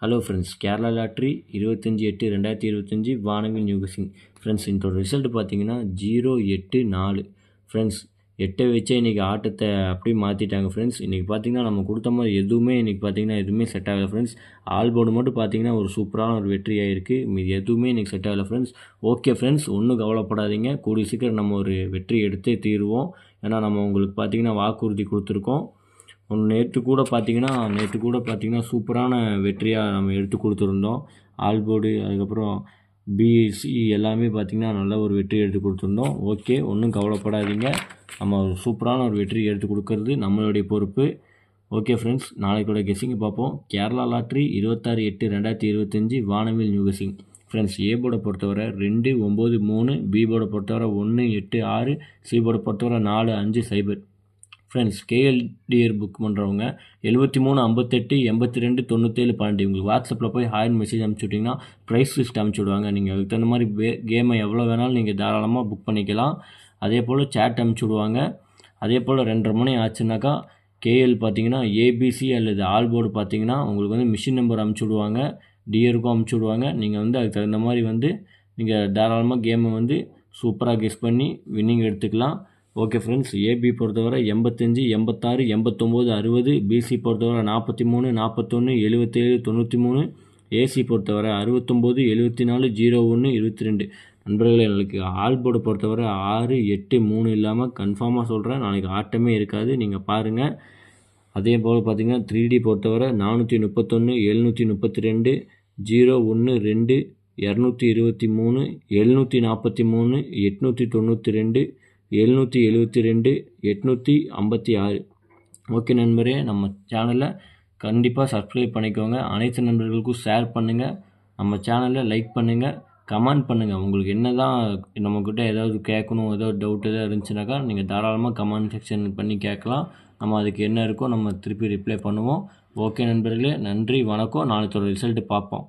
Hello friends Kerala lottery இருபத்தஞ்சி எட்டு ரெண்டாயிரத்தி இருபத்தஞ்சி வானவில் நியூகசிங் ஃப்ரெண்ட்ஸ் இதோட ரிசல்ட் பார்த்தீங்கன்னா ஜீரோ எட்டு நாலு. ஃப்ரெண்ட்ஸ் எட்டை வச்சே இன்றைக்கி ஆட்டத்தை அப்படியே மாற்றிட்டாங்க ஃப்ரெண்ட்ஸ் இன்றைக்கி பார்த்தீங்கன்னா நம்ம கொடுத்த மாதிரி எதுவுமே இன்றைக்கி பார்த்தீங்கன்னா எதுவுமே செட் ஆகலை ஃப்ரெண்ட்ஸ் ஆல் போர்டு மட்டும் பார்த்தீங்கன்னா ஒரு சூப்பரான ஒரு வெற்றியாக இருக்குது மீது எதுவுமே இன்றைக்கி செட் ஆகலை ஃப்ரெண்ட்ஸ் ஓகே ஃப்ரெண்ட்ஸ் ஒன்றும் கவலைப்படாதீங்க. கூடிய சீக்கிரம் நம்ம ஒரு வெற்றி எடுத்தே தீருவோம். ஏன்னா நம்ம உங்களுக்கு பார்த்தீங்கன்னா வாக்குறுதி கொடுத்துருக்கோம். நேற்று கூட பார்த்தீங்கன்னா நேற்று கூட பார்த்தீங்கன்னா சூப்பரான வெற்றியாக நம்ம எடுத்து கொடுத்துருந்தோம். ஆல்போர்டு அதுக்கப்புறம் பிஎஸ்சி எல்லாமே பார்த்திங்கன்னா நல்ல ஒரு வெற்றி எடுத்து கொடுத்துருந்தோம். ஓகே ஒன்றும் கவலைப்படாதீங்க. நம்ம ஒரு சூப்பரான ஒரு வெற்றி எடுத்து கொடுக்கறது நம்மளுடைய பொறுப்பு. ஓகே ஃப்ரெண்ட்ஸ் நாளைக்கூட கெஸ்ஸிங் பார்ப்போம். கேரளா லாட்ரி இருபத்தாறு எட்டு ரெண்டாயிரத்தி இருபத்தஞ்சி வானவில் நியூ கெஸிங் ஃப்ரெண்ட்ஸ் ஏ போர்டை பொறுத்தவரை ரெண்டு ஒம்பது மூணு பி போர்டை பொறுத்தவரை ஒன்று எட்டு ஆறு சி போர்டை பொறுத்தவரை நாலு அஞ்சு சைபர் ஃப்ரெண்ட்ஸ் கேஎல்டிஆர் புக் பண்ணுறவங்க எழுபத்தி மூணு ஐம்பத்தெட்டு எண்பத்தி ரெண்டு தொண்ணூற்றேழு பன்னெண்டு உங்களுக்கு வாட்ஸ்அப்பில் போய் ஹாயின் மெசேஜ் அனுப்பிச்சுட்டிங்கன்னா ப்ரைஸ் லிஸ்ட் அனுப்பிச்சி விடுவாங்க நீங்கள் அதுக்கு தகுந்த மாதிரி பே கேமை எவ்வளோ வேணாலும் நீங்கள் தாராளமாக புக் பண்ணிக்கலாம். அதே போல் சேட் அனுப்பிச்சி விடுவாங்க அதே போல் ரெண்டரை மணி ஆச்சுனாக்கா கேஎல் பார்த்தீங்கன்னா ஏபிசி அல்லது ஆல் போர்டு பார்த்தீங்கன்னா உங்களுக்கு வந்து மிஷின் நம்பர் அனுப்பிச்சி விடுவாங்க டிஎருக்கும் அனுப்பிச்சி விடுவாங்க நீங்கள் வந்து அதுக்கு தகுந்த மாதிரி வந்து நீங்கள் தாராளமாக கேமை வந்து சூப்பராக கெஸ் பண்ணி வின்னிங் எடுத்துக்கலாம். ஓகே ஃப்ரெண்ட்ஸ் ஏபி பொறுத்தவரை எண்பத்தஞ்சு எண்பத்தாறு எண்பத்தொம்போது அறுபது பிசி பொறுத்தவரை நாற்பத்தி மூணு நாற்பத்தொன்று எழுபத்தேழு தொண்ணூற்றி மூணு ஏசி பொறுத்தவரை அறுபத்தொம்போது எழுபத்தி நாலு ஜீரோ ஒன்று இருபத்தி ரெண்டு நண்பர்களே எங்களுக்கு ஆல் போர்டு பொறுத்தவரை ஆறு எட்டு மூணு இல்லாமல் கன்ஃபார்மாக சொல்கிறேன் நாளைக்கு ஆட்டமே இருக்காது. நீங்கள் பாருங்கள் அதே போல் பார்த்திங்கன்னா த்ரீ டி பொறுத்தவரை நானூற்றி முப்பத்தொன்று எழுநூற்றி முப்பத்தி ரெண்டு ஜீரோ ஒன்று ரெண்டு இரநூத்தி இருபத்தி மூணு எழுநூற்றி நாற்பத்தி மூணு எட்நூற்றி தொண்ணூற்றி ரெண்டு எழுநூற்றி எழுபத்தி ரெண்டு எட்நூற்றி ஐம்பத்தி ஆறு. ஓகே நண்பரே நம்ம சேனலை கண்டிப்பாக சப்ஸ்கிரைப் பண்ணிக்கோங்க. அனைத்து நண்பர்களுக்கும் ஷேர் பண்ணுங்கள் நம்ம சேனலை லைக் பண்ணுங்கள் கமெண்ட் பண்ணுங்கள் உங்களுக்கு என்ன தான் நம்மக்கிட்ட ஏதாவது கேட்கணும் ஏதாவது டவுட் எதாவது இருந்துச்சுனாக்கா நீங்கள் தாராளமாக கமெண்ட் செக்ஷன் பண்ணி கேட்கலாம். நம்ம அதுக்கு என்ன இருக்கோ நம்ம திருப்பி ரிப்ளை பண்ணுவோம். ஓகே நண்பர்களே நன்றி வணக்கம். நாளைத்தோட ரிசல்ட்டு பார்ப்போம்.